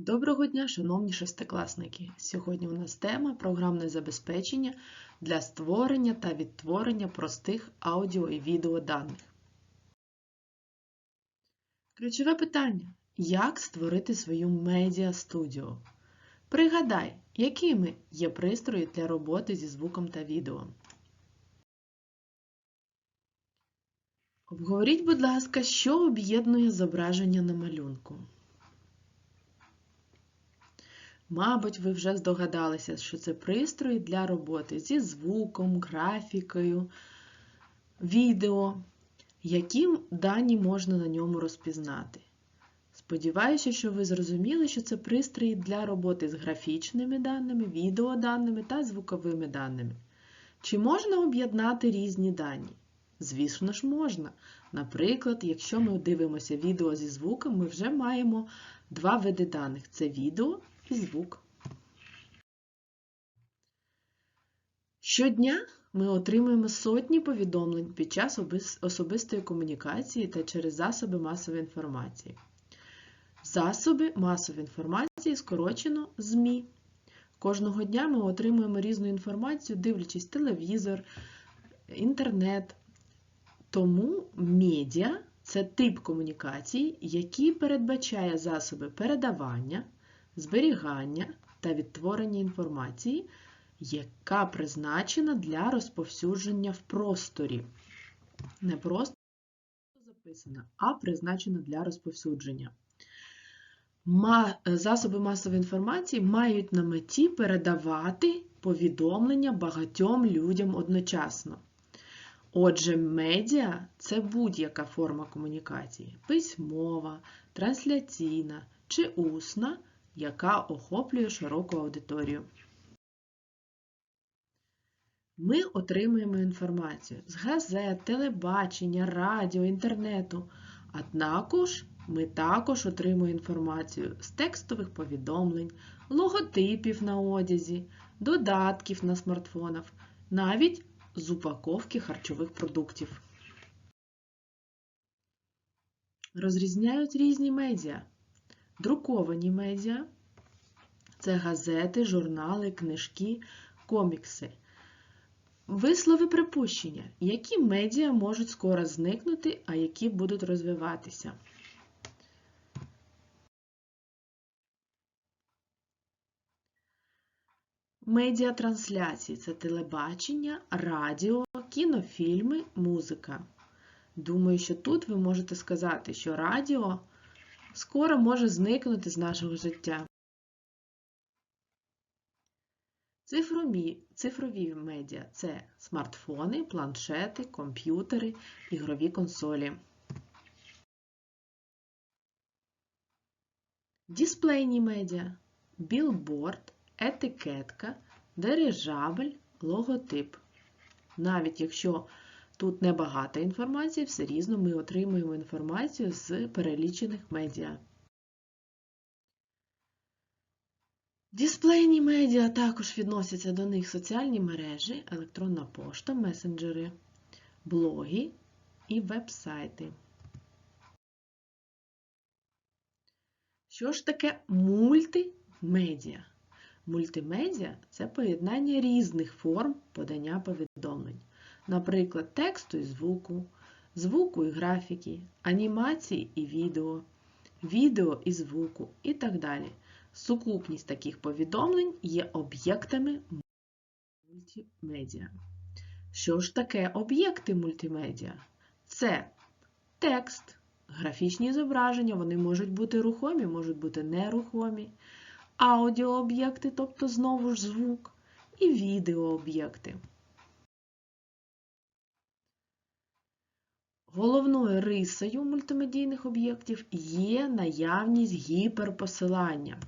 Доброго дня, шановні шестикласники! Сьогодні у нас тема програмне забезпечення для створення та відтворення простих аудіо і відеоданих. Ключове питання: як створити свою медіа-студіо? Пригадай, якими є пристрої для роботи зі звуком та відео. Обговоріть, будь ласка, що об'єднує зображення на малюнку. Мабуть, ви вже здогадалися, що це пристрої для роботи зі звуком, графікою, відео, які дані можна на ньому розпізнати. Сподіваюся, що ви зрозуміли, що це пристрої для роботи з графічними даними, відеоданими та звуковими даними. Чи можна об'єднати різні дані? Звісно ж, можна. Наприклад, якщо ми дивимося відео зі звуком, ми вже маємо два види даних це відео і звук. Щодня ми отримуємо сотні повідомлень під час особистої комунікації та через засоби масової інформації. Засоби масової інформації скорочено ЗМІ. Кожного дня ми отримуємо різну інформацію, дивлячись телевізор, інтернет. Тому медіа це тип комунікації, який передбачає засоби передавання, зберігання та відтворення інформації, яка призначена для розповсюдження в просторі. Не просто записана, а призначена для розповсюдження. Засоби масової інформації мають на меті передавати повідомлення багатьом людям одночасно. Отже, медіа це будь-яка форма комунікації письмова, трансляційна чи усна, яка охоплює широку аудиторію. Ми отримуємо інформацію з газет, телебачення, радіо, інтернету, а також ми також отримуємо інформацію з текстових повідомлень, логотипів на одязі, додатків на смартфонах, навіть з упаковки харчових продуктів. Розрізняють різні медіа. Друковані медіа це газети, журнали, книжки, комікси. Вислови припущення, які медіа можуть скоро зникнути, а які будуть розвиватися. Медіатрансляції це телебачення, радіо, кінофільми, музика. Думаю, що тут ви можете сказати, що радіо скоро може зникнути з нашого життя. Цифрові, цифрові медіа це смартфони, планшети, комп'ютери, ігрові консолі. Дисплейні медіа, білборд, етикетка, дирижабель, логотип. Навіть якщо тут небагато інформації, все різно ми отримуємо інформацію з перелічених медіа. Дисплейні медіа також відносяться до них соціальні мережі, електронна пошта, месенджери, блоги і веб-сайти. Що ж таке мультимедіа? Мультимедіа це поєднання різних форм подання повідомлень, наприклад, тексту і звуку, звуку і графіки, анімації і відео, відео і звуку і так далі. Сукупність таких повідомлень є об'єктами мультимедіа. Що ж таке об'єкти мультимедіа? Це текст, графічні зображення, вони можуть бути рухомі, можуть бути нерухомі аудіооб'єкти, тобто знову ж звук, і відеооб'єкти. Головною рисою мультимедійних об'єктів є наявність гіперпосилання.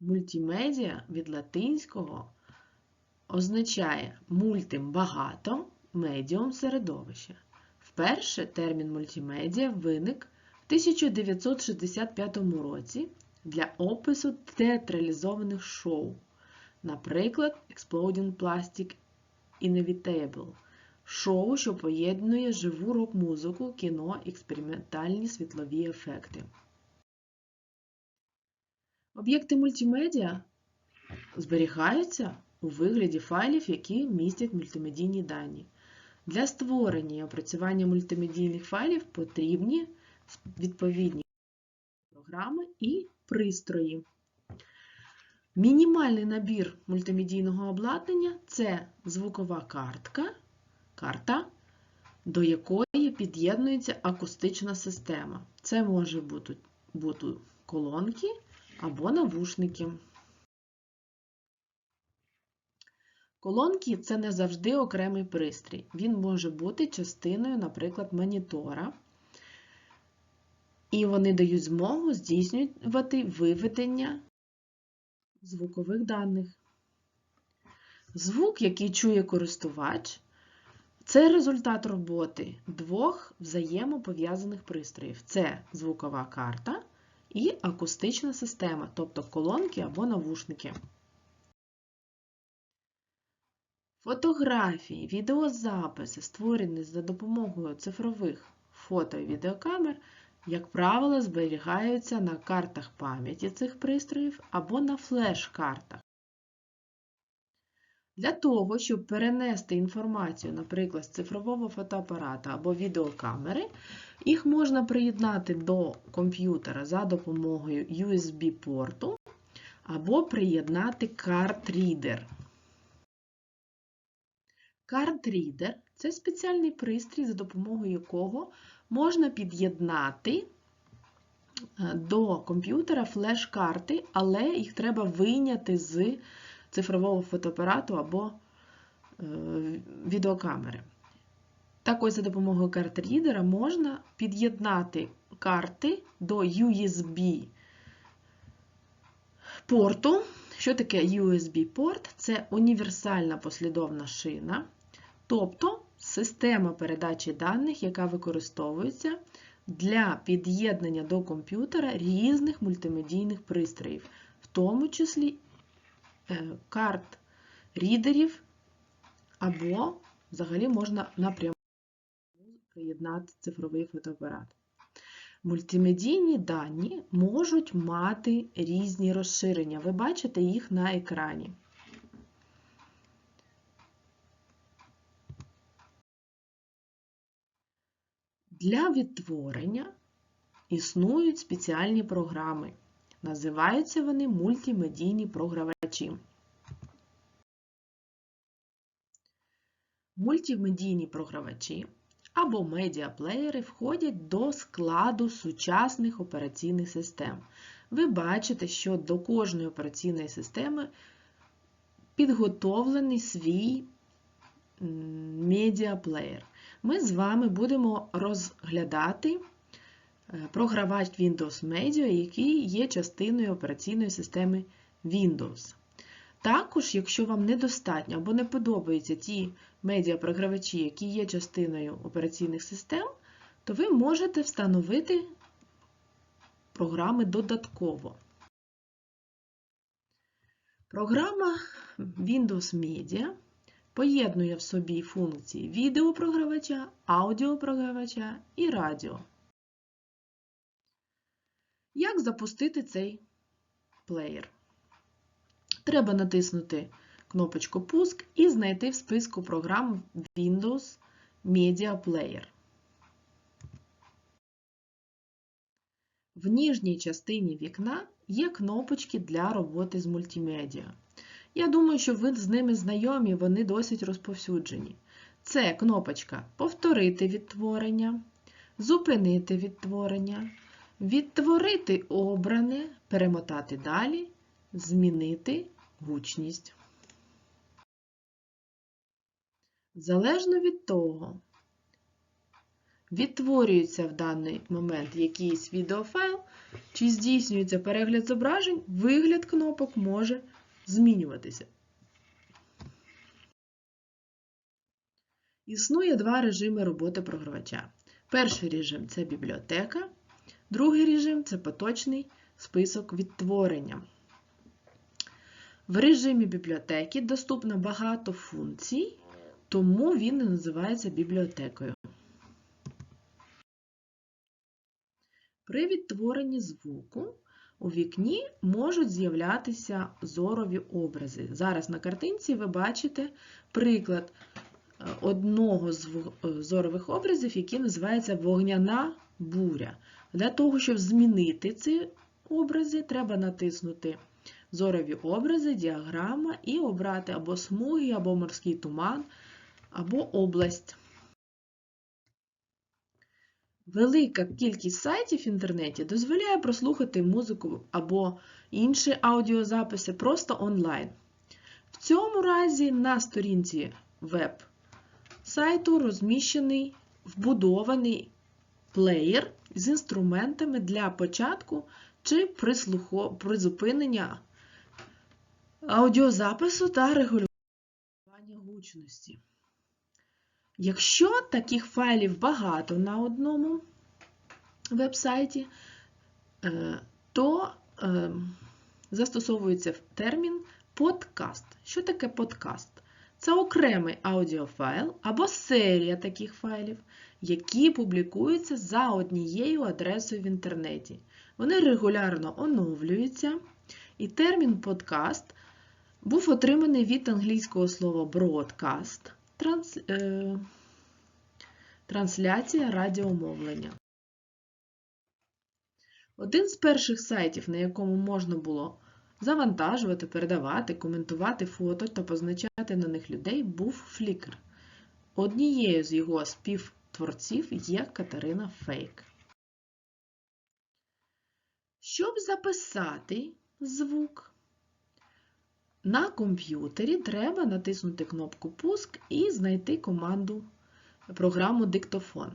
Мультимедіа від латинського означає мультим багато, медіум середовище. Вперше термін мультимедіа виник в 1965 році для опису театралізованих шоу, наприклад, Exploding Plastic Inevitable, шоу, що поєднує живу рок-музику, кіно, експериментальні світлові ефекти. Об'єкти мультимедіа зберігаються у вигляді файлів, які містять мультимедійні дані. Для створення і опрацювання мультимедійних файлів потрібні відповідні програми і пристрої. Мінімальний набір мультимедійного обладнання це звукова картка, карта, до якої під'єднується акустична система. Це може бути, бути колонки або навушники. Колонки це не завжди окремий пристрій. Він може бути частиною, наприклад, монітора. І вони дають змогу здійснювати виведення звукових даних. Звук, який чує користувач, це результат роботи двох взаємопов'язаних пристроїв. Це звукова карта і акустична система, тобто колонки або навушники. Фотографії, відеозаписи, створені за допомогою цифрових фото і відеокамер, як правило, зберігаються на картах пам'яті цих пристроїв або на флеш-картах. Для того, щоб перенести інформацію, наприклад, з цифрового фотоапарата або відеокамери, їх можна приєднати до комп'ютера за допомогою USB-порту або приєднати картрідер. Картрідер це спеціальний пристрій, за допомогою якого можна під'єднати е, до комп'ютера флеш-карти, але їх треба вийняти з цифрового фотоапарату або е, відеокамери. Так ось за допомогою картрідера можна під'єднати карти до USB порту. Що таке USB-порт? Це універсальна послідовна шина, тобто система передачі даних, яка використовується для під'єднання до комп'ютера різних мультимедійних пристроїв, в тому числі е, карт рідерів, або взагалі можна напряму приєднати цифровий фотоапарат. Мультимедійні дані можуть мати різні розширення. Ви бачите їх на екрані. Для відтворення існують спеціальні програми. Називаються вони мультимедійні програвачі. Мультимедійні програвачі або медіаплеєри входять до складу сучасних операційних систем. Ви бачите, що до кожної операційної системи підготовлений свій медіаплеєр. Ми з вами будемо розглядати е, програвач Windows Media, який є частиною операційної системи Windows. Також, якщо вам недостатньо або не подобаються ті медіапрогравачі, які є частиною операційних систем, то ви можете встановити програми додатково. Програма Windows Media поєднує в собі функції відеопрогравача, аудіопрогравача і радіо. Як запустити цей плеєр? Треба натиснути кнопочку Пуск і знайти в списку програм Windows Media Player. В ніжній частині вікна є кнопочки для роботи з мультимедіа. Я думаю, що ви з ними знайомі, вони досить розповсюджені. Це кнопочка Повторити відтворення, Зупинити відтворення, Відтворити обране, перемотати далі, Змінити гучність. Залежно від того, відтворюється в даний момент якийсь відеофайл, чи здійснюється перегляд зображень, вигляд кнопок може змінюватися. Існує два режими роботи програвача. Перший режим це бібліотека, другий режим це поточний список відтворення. В режимі бібліотеки доступно багато функцій, тому він і називається бібліотекою. При відтворенні звуку у вікні можуть з'являтися зорові образи. Зараз на картинці ви бачите приклад е, одного з е, зорових образів, який називається вогняна буря. Для того, щоб змінити ці образи, треба натиснути зорові образи, діаграма і обрати або смуги, або морський туман, або область. Велика кількість сайтів в інтернеті дозволяє прослухати музику або інші аудіозаписи просто онлайн. В цьому разі на сторінці веб сайту розміщений вбудований плеєр з інструментами для початку чи призупинення аудіозапису та регулювання гучності. Якщо таких файлів багато на одному веб-сайті, е, то е, застосовується термін подкаст. Що таке подкаст? Це окремий аудіофайл або серія таких файлів, які публікуються за однією адресою в інтернеті. Вони регулярно оновлюються, і термін подкаст був отриманий від англійського слова broadcast транс, е, трансляція радіомовлення. Один з перших сайтів, на якому можна було завантажувати, передавати, коментувати фото та позначати на них людей, був Flickr. Однією з його співтворців є Катерина Фейк. Щоб записати звук, на комп'ютері треба натиснути кнопку Пуск і знайти команду програму диктофон.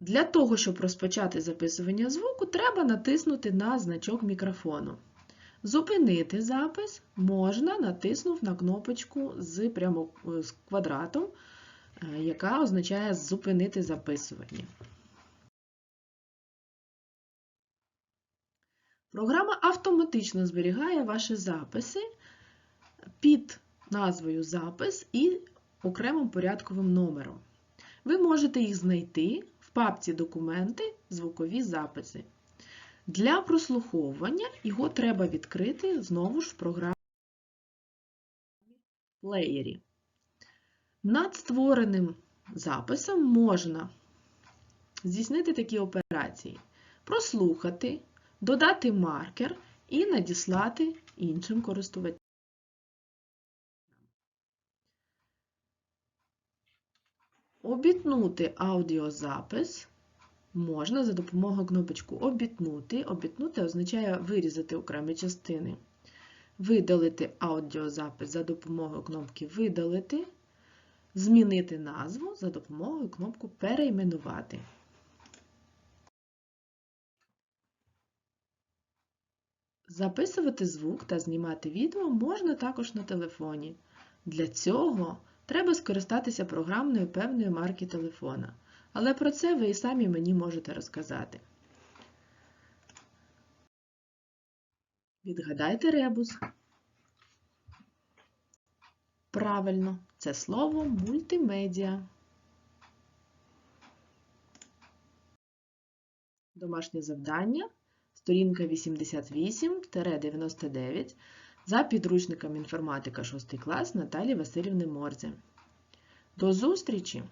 Для того, щоб розпочати записування звуку, треба натиснути на значок мікрофону. Зупинити запис можна, натиснув на кнопочку з, прямо, з квадратом, е, яка означає зупинити записування. Програма автоматично зберігає ваші записи під назвою Запис і окремим порядковим номером. Ви можете їх знайти в папці Документи, звукові записи. Для прослуховування його треба відкрити знову ж в програмі плеєрі. Над створеним записом можна здійснити такі операції: прослухати, додати маркер і надіслати іншим користувачам. Обітнути аудіозапис можна за допомогою кнопочку Обітнути. Обітнути означає вирізати окремі частини. Видалити аудіозапис за допомогою кнопки Видалити. Змінити назву за допомогою кнопку Перейменувати. Записувати звук та знімати відео можна також на телефоні. Для цього треба скористатися програмною певної марки телефона. Але про це ви і самі мені можете розказати. Відгадайте ребус. Правильно, це слово мультимедіа. Домашнє завдання. Сторінка 88-99 за підручником інформатика 6 клас Наталі Васильівни Морзе. До зустрічі!